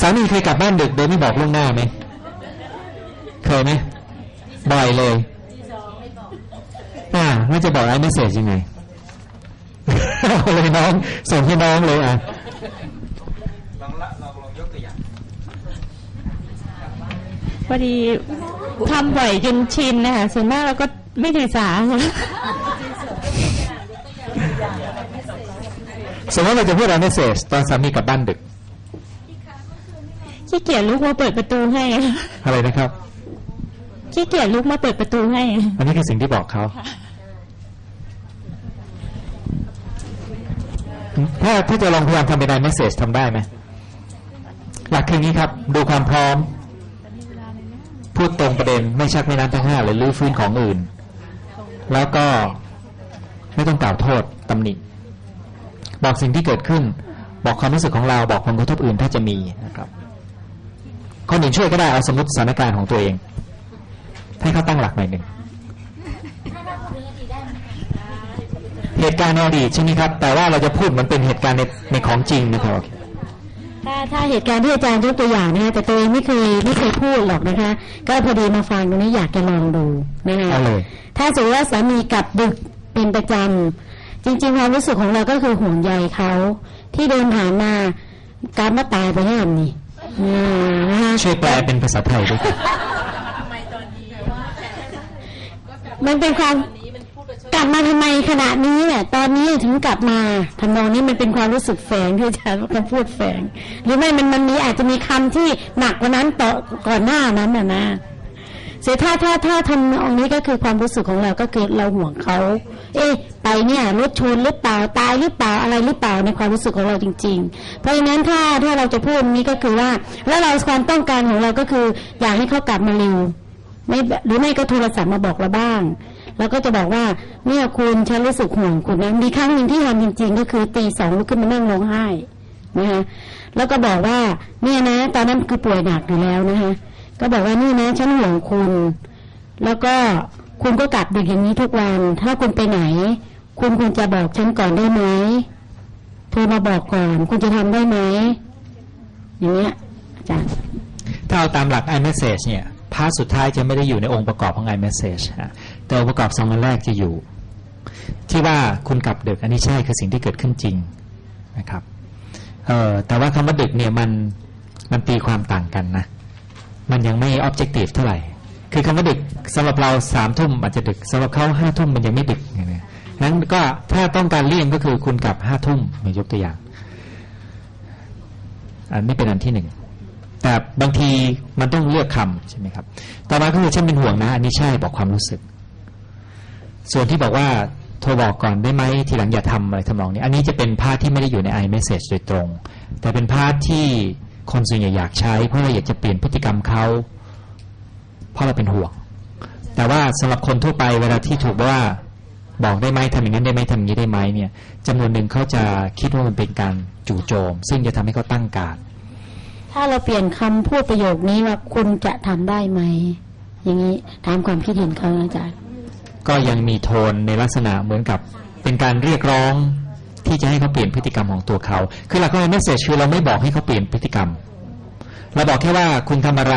สามีเคยกลับบ้านดึกโดยไม่บอกล่วงหน้าไหมเคยไหมบ่อยเลยอ่าแล้วจะบอกไอ้เมสเซจยังไงเอาเลยน้องส่งให้น้องเลยอะลองละลองลองยกตัวอย่างพอดีทำบ่อยจนชินนะคะส่วนมากเราก็ไม่ถือสาสมมติเราจะพูดไอ้เมสเซจตอนสามีกลับบ้านดึก ขี้เกียจลุกมาเปิดประตูให้ อะไรนะครับขี้เกียจลุกมาเปิดประตูให้ อันนี้คือสิ่งที่บอกเขาถ้าถ้าจะลองพยายามทำเป็นไอเมสเซจทำได้ไหมหลักคืออย่างนี้ครับ ดูความพร้อม พูดตรงประเด็นไม่ชักไม่น้ำทั้งห้าหรือลื้อฟื้นของอื่น แล้วก็ไม่ต้องกล่าวโทษตำหนิบอกสิ่งที่เกิดขึ้น บอกความรู้สึกของเราบอกผลกระทบอื่นถ้าจะมีนะครับ คนอื่นช่วยก็ได้เอาสมมติสถานการณ์ของตัวเอง ให้เขาตั้งหลักหน่อยหนึ่งเหตุการณ์ในอดีตใช่ไหมครับ แต่ว่าเราจะพูดเหมันเป็นเหตุการณ์ในในของจริงนะครับถ้าถ้าเหตุการณ์ที่อาจารย์ยกตัวอย่างนะคะแต่ตัวเองไม่เคยไม่เคยพูดหรอกนะคะ ก็พอดีมาฟังตรงนี้อยากจะลองดูนะคะเอาเลยถ้าสมมติว่าสามีกลับดึกเป็นประจำจริงๆความรู้สึกของเราก็คือห่วงใยเขาที่เดินผ่านมาการมาตายไปห้ามนี่อืมนะคะ ช่วยแปลเป็นภาษาไทยด้วยครับมันเป็นความกลับมาทำไมขณะนี้เนี่ยตอนนี้ถึงกลับมาทำนองนี้มันเป็นความรู้สึกแฝงที่อาจารย์คำพูดแฝง หรือไม่มันมันมีอาจจะมีคำที่หนักกว่านั้นต่อก่อนหน้านั้นน่ะนะ เสียถ้าถ้าถ้าทำองนี้ก็คือความรู้สึกของเราก็คือเราห่วงเขาเอ๊ะไปเนี่ยรถชนหรือเปล่าตายหรือเปล่าอะไรหรือเปล่าในความรู้สึกของเราจริง ๆ เพราะฉะนั้นถ้าถ้าเราจะพูดนี้ก็คือว่า แล้วเราความต้องการของเราก็คือ อยากให้เขากลับมาเร็วไม่หรือไม่ก็โทรศัพท์มาบอกเราบ้างแล้วก็จะบอกว่าเนี่ยคุณฉันรู้สึกห่วงคุณนะมีครั้งหนึ่งที่ทำจริง ๆ ก็คือตีสองลุกขึ้นมานั่งร้องไห้นะคะแล้วก็บอกว่าเนี่ยนะ ตอนนั้นคือป่วยหนักอยู่แล้วนะคะ ก็บอกว่านี่นะฉันห่วงคุณ แล้วก็คุณก็กลับดึกอย่างนี้ทุกวัน ถ้าคุณไปไหน คุณควรจะบอกฉันก่อนได้ไหมโทรมาบอกก่อน คุณจะทำได้ไหมอย่างเงี้ยอาจารย์ถ้าเอาตามหลัก iMessage เนี่ยพาร์ทสุดท้ายจะไม่ได้อยู่ในองค์ประกอบของ iMessage ฮะแต่องค์ประกอบสองอันแรกจะอยู่ ที่ว่าคุณกลับดึกอันนี้ใช่คือสิ่งที่เกิดขึ้นจริงนะครับเอ่อแต่ว่าคำว่าดึกเนี่ยมันมันตีความต่างกันนะ มันยังไม่ objective เท่าไหร่ คือคำว่าดึกสำหรับเราสามทุ่มอาจจะดึกสำหรับเขาห้าทุ่มมันยังไม่ดึกนะนะงั้นก็ถ้าต้องการเลี่ยงก็คือคุณกลับห้าทุ่มยกตัวอย่าง อันนี้เป็นอันที่หนึ่งแต่บางทีมันต้องเลือกคำใช่ไหมครับ ต่อมาก็คือฉันเป็นห่วงนะ อันนี้ใช่บอกความรู้สึก ส่วนที่บอกว่าโทรบอกก่อนได้ไหมทีหลังอย่าทำอะไรทำนองนี้ อันนี้จะเป็นพาร์ทที่ไม่ได้อยู่ใน iMessage โดยตรง แต่เป็นพาร์ทที่ คนส่วนใหญ่อยากใช้ เพราะเราอยากจะเปลี่ยนพฤติกรรมเขาเพราะเราเป็นห่วง แต่ว่าสำหรับคนทั่วไปเวลาที่ถูกว่าบอกได้ไหมทำอย่างนั้นได้ไหมทำอย่างนี้ได้ไหมเนี่ยจำนวนหนึ่งเขาจะคิดว่ามันเป็นการจู่โจม ซึ่งจะทำให้เขาตั้งการ ถ้าเราเปลี่ยนคำพูดประโยคนี้ว่าคุณจะทำได้ไหมอย่างนี้ถามความคิดเห็นเขานะอาจารย์ ก็ยังมีโทนในลักษณะเหมือนกับเป็นการเรียกร้อง ที่จะให้เขาเปลี่ยนพฤติกรรมของตัวเขา คือหลักของเมสเซจคือเราไม่บอกให้เขาเปลี่ยนพฤติกรรม เราบอกแค่ว่าคุณทำอะไร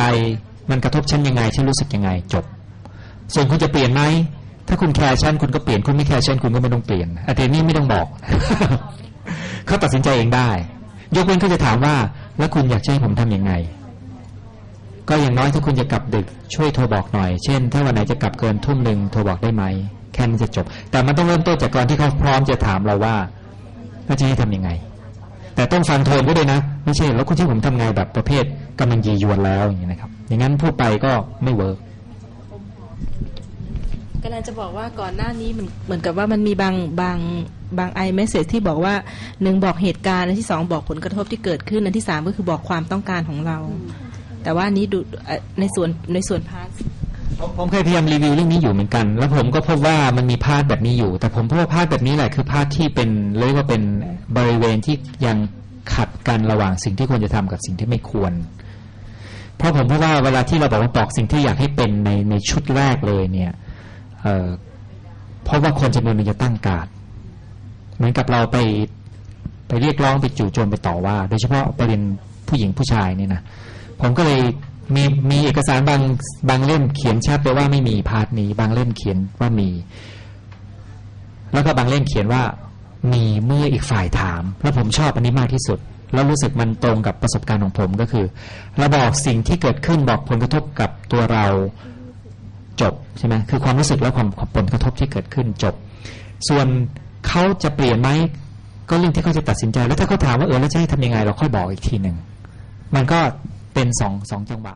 มันกระทบฉันยังไง ฉันรู้สึกยังไง จบ ส่วนคุณจะเปลี่ยนไหม ถ้าคุณแคร์ฉันคุณก็เปลี่ยน คุณไม่แคร์ฉันคุณก็ไม่ต้องเปลี่ยนอันนี้ไม่ต้องบอก เขาตัดสินใจเองได้ ยกเว้นเขาจะถามว่า แล้วคุณอยากให้ผมทำยังไง ก็อย่างน้อยถ้าคุณจะกลับดึกช่วยโทรบอกหน่อย เช่น ถ้าวันไหนจะกลับเกินทุ่มหนึ่งโทรบอกได้ไหม แค่นั้จะจบ แต่มันต้องเริ่มต้นจากก่อนที่เขาพร้อมจะถามเราว่า ว่าจะให้ทำยังไง แต่ต้องฟังโทนก็ด้วยนะ ไม่ใช่แล้วคุณที่ผมทำไงแบบประเภทกำลังยียวนแล้วอย่างนี้นะครับ อย่างนั้นพูดไปก็ไม่เวิร์กกำลังจะบอกว่าก่อนหน้านี้เหมันเหมือนกับว่ามันมีบางบางบางไอเมสเซจที่บอกว่าหนึ่งบอกเหตุการณ์อันที่สองบอกผลกระทบที่เกิดขึ้นอันที่สามก็คือบอกความต้องการของเรา แต่ว่านี้ดูในส่วนในส่วนพาร์ท ผมเคยพยายามรีวิวเรื่องนี้อยู่เหมือนกัน แล้วผมก็พบว่ามันมีพาดแบบนี้อยู่ แต่ผมพบว่าพาดแบบนี้แหละคือพาดที่เป็นเรียกว่าเป็นบริเวณที่ยังขัดกันระหว่างสิ่งที่ควรจะทำกับสิ่งที่ไม่ควร เพราะผมพบว่าเวลาที่เราบอกว่าบอกสิ่งที่อยากให้เป็นในในชุดแรกเลยเนี่ยเเพราะว่าคนจำนวนหนึงจะตั้งการเหมือนกับเราไปไปเรียกร้องไปจู่โจมไปต่อว่า โดยเฉพาะประเด็นผู้หญิงผู้ชายเนี่ยนะผมก็เลย มีมีเอกสารบางบางเล่มเขียนชัดไปว่าไม่มีพาร์ทนี้ บางเล่มเขียนว่ามี แล้วก็บางเล่มเขียนว่า มีเมื่ออีกฝ่ายถาม แล้วผมชอบอันนี้มากที่สุด แล้วรู้สึกมันตรงกับประสบการณ์ของผมก็คือเราบอกสิ่งที่เกิดขึ้นบอกผลกระทบกับตัวเราจบใช่ไหมคือความรู้สึกและความผลกระทบที่เกิดขึ้นจบ ส่วนเขาจะเปลี่ยนไหมก็เรื่องที่เขาจะตัดสินใจ แล้วถ้าเขาถามว่าเออแล้วจะให้ทำยังไง เราค่อยบอกอีกทีหนึ่งมันก็ เป็นสองสองจังหวะ